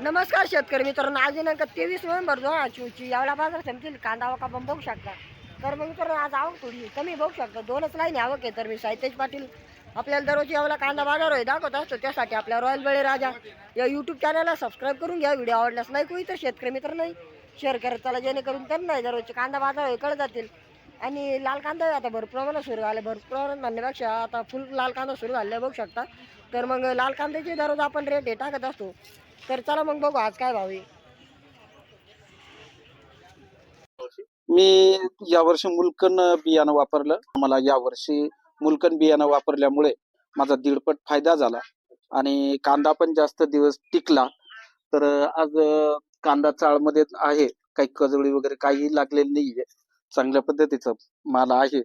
नमस्कार शेतकरी मित्रांनो आज दिनांक तेवीस नोव्हेंबर दोन हजार चोवीसची. यावला बाजार समितील कांदा वका पण बघू शकता. तर मग मित्रांनो आज आवक थोडी कमी बघू शकता. दोनच लाईन आवक आहे. तर मी साहितेश पाटील आपल्याला दररोज यावला कांदा बाजार होय दाखवत असतो. त्यासाठी आपल्या रॉयल बळे राजा या यूट्यूब चॅनलला सबस्क्राईब करून घ्या. व्हिडिओ आवडल्यास लाईक होईल. तर शेतकरी मित्र नाही शेअर करत चला जेणेकरून त्यांना दररोजचे कांदा बाजार होय कळत जातील. आणि लाल कांदा आता भरपूर प्रमाणात सुरू झाले. भरपूर प्रमाणात म्हणण्यापेक्षा आता फुल लाल कांदा सुरू झाले बघू शकता. तर मग लाल कांद्याचे दररोज आपण रेट हे टाकत असतो. तर चला मग बघू आज काय भाव आहे. मी यावर्षी मुलकन बियाणं वापरलं. मला यावर्षी मुलकन बियाणं वापरल्यामुळे माझा दीडपट फायदा झाला आणि कांदा पण जास्त दिवस टिकला. तर आज कांदा चाळमध्ये आहे. काही कजळी वगैरे काही लागलेली नाहीये. चांगल्या पद्धतीचं माल आहे.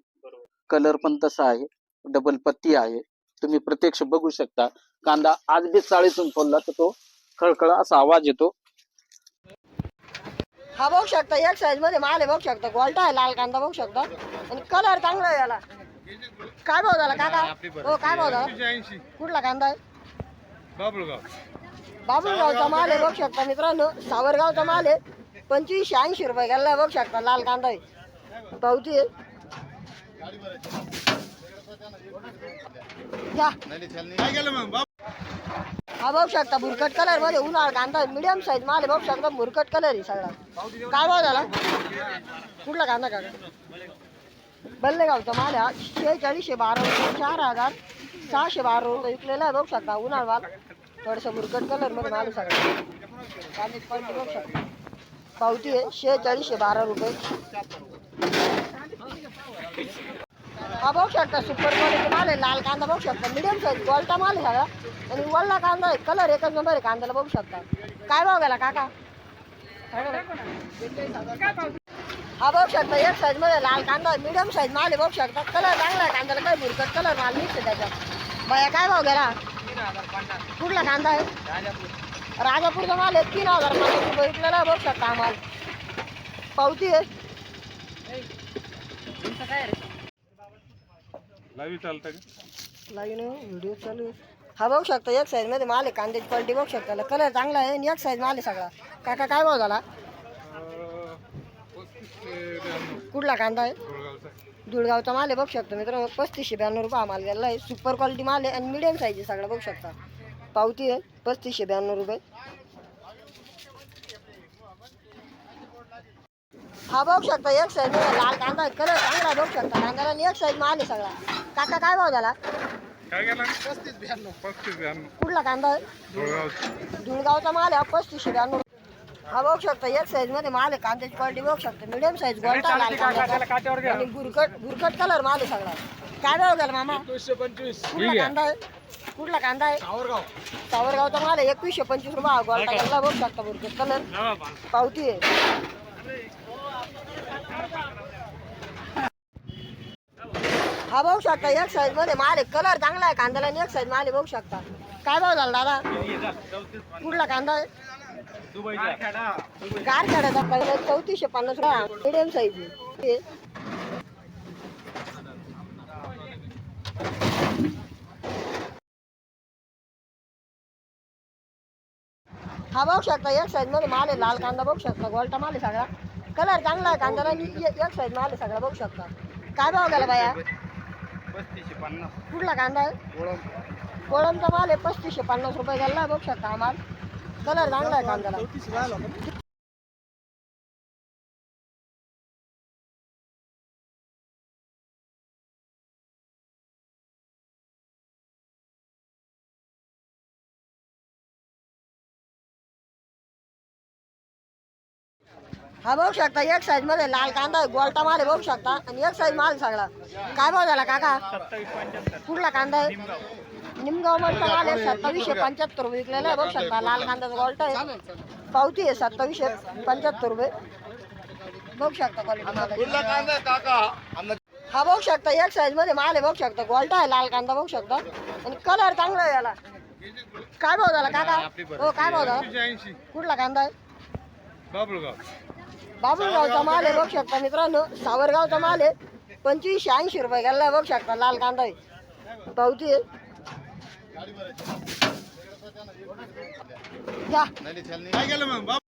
कलर पण तसा आहे. डबल पत्ती आहे. तुम्ही प्रत्यक्ष बघू शकता. कांदा आज बी चाळीतून फोडला तर तो खळखळ असा आवाज येतो. हा बघू शकता एक साईजमध्ये माल आहे बघू शकता. गोल्टा आहे लाल कांदा बघू शकता. आणि कलर चांगला आहे याला. काय भाव झाला काका? हो काय भाव झाला? कुठला कांदा आहे? बाबुळगाव बाबुळगावचा माल आहे बघू शकता मित्रांनो. सावरगावचा माल आहे. पंचवीसशे ऐंशी रुपये गेला बघू शकता. लाल कांदा आहे. पावती आहे. या. काय केलं मग बाप हा बघू शकता भुरकट कलरमध्ये उन्हाळ कांदा मिडियम साईज माल बघू शकता भुरकट कलर आहे सगळा. काय भाव झाला? कुठला कांदा का बल्लेगावचा माल हा. शेहेचाळीसशे बारा रुपये चार हजार सहाशे बारा रुपये विकलेला आहे. बघू शकता उन्हाळ माल. थोडंसं भुरकट कलरमध्ये माल सगळा. क्वालिटी बघू शकता. पावती आहे शेहेचाळीसशे बारा रुपये. हा बघू शकता सुपर क्वालिटी माल आहे. लाल कांदा बघू शकता. मिडियम साईज गोल्टा माल आहे सगळा आणि वल्ला कांदा आहे कलर एकच नंबर आहे कांद्याला बघू शकता. काय भाव गेला काका? हा बघू शकता एक साईजमध्ये लाल कांदा मिडियम साईज माल आहे बघू शकता. कलर चांगला आहे कांद्याला काय भुरकट कलर माल मिक्स आहे त्याच्यात. बाया काय भाव गेला? कुठला कांदा आहे? राजापूरचा माल आहे तीन हजार विकलेला आहे बघू शकता हा माल पावती आहे. लावी चालतं का? लाईन व्हिडिओ चालू आहे. हा बघू शकता एक साईजमध्ये माल आहे कांद्याची क्वालिटी बघू शकता. कलर चांगला आहे आणि एक साईज माल आहे सगळा. काका काय भाव झाला? कुठला कांदा आहे? धुळगावचा माल आहे बघू शकतो मित्रांनो. पस्तीसशे ब्याण्णव रुपये हा माल गेला आहे. सुपर क्वालिटी माल आहे आणि मिडियम साईज आहे सगळं बघू शकता. पावती आहे पस्तीसशे ब्याण्णव रुपये. हा बघू शकता एक साईज लाल कांदा आहे. कलर चांगला बघू शकता. कांद्याला आणि एक साईज माल आहे सगळा. काका काय भाव झाला? काय केला? पस्तीस ब्याण्णव. पस्तीस ब्याण्णव. कुठला कांदा? आहे धुळगावचा माल आहे पस्तीसशे ब्याण्णव. हा बघू शकता एक साईजमध्ये माल आहे कांद्याची क्वालिटी बघू शकता. मिडियम साईज गोल्टा लाल कांदा. आणि बुरकट बुरकट कलर माल आहे सगळा. काय भाव गेला मामा? पंचवीस. कुठला कांदा आहे? कुठला कांदा आहे? सावरगावचा माल आहे एकवीसशे पंचवीस रुपये. हा गोल्टा गेला बघू शकता बुरकट कलर पावती आहे. हा बघू शकता एक साईजमध्ये माले कलर चांगला आहे कांद्याला आणि एक साईज माले बघू शकता. काय भाव झाला दादा? कुठला कांदा आहे? गारखेड्याचा पहिला चौतीसशे पन्नास रुपये मिडियम साईज हा. बघू शकता एक साईजमध्ये माले लाल कांदा बघू शकता गोल्टा माले सगळा. कलर चांगला आहे कांद्याला आणि एक एक साईज माले सगळा बघू शकता. काय भाव गेला बाया? पस्तीसशे पन्नास. कुठला कांदा आहे? कोळमचा माल आहे पस्तीसशे पन्नास रुपये गेला बघू शकता माल कलर चांगला आहे कांद्याला. हा बघू शकता एक साईजमध्ये लाल कांदा आहे गोल्टा माल आहे बघू शकता. आणि एक साईज माल सगळा. काय भाव झाला काका? कुठला कांदा आहे? निमगाव मधला माल आहे सत्तावीसशे पंच्याहत्तर रुपये विकलेला आहे बघू शकता. लाल कांद्याचा गोल्टा आहे. पावती आहे सत्तावीसशे पंच्याहत्तर रुपये. बघू शकता क्वालिटी हा बघू शकता एक साईजमध्ये माल आहे बघू शकता. गोल्टा आहे लाल कांदा बघू शकता. आणि कलर चांगला आहे याला. काय भाव झाला काका? हो काय भाव झाला? कुठला कांदा आहे? बाबुळगावचा माल आहे बघू शकता मित्रांनो. सावरगावचा माल आहे. पंचवीसशे ऐंशी रुपये गेला बघू शकता लाल कांदा आहे. पावती आहे.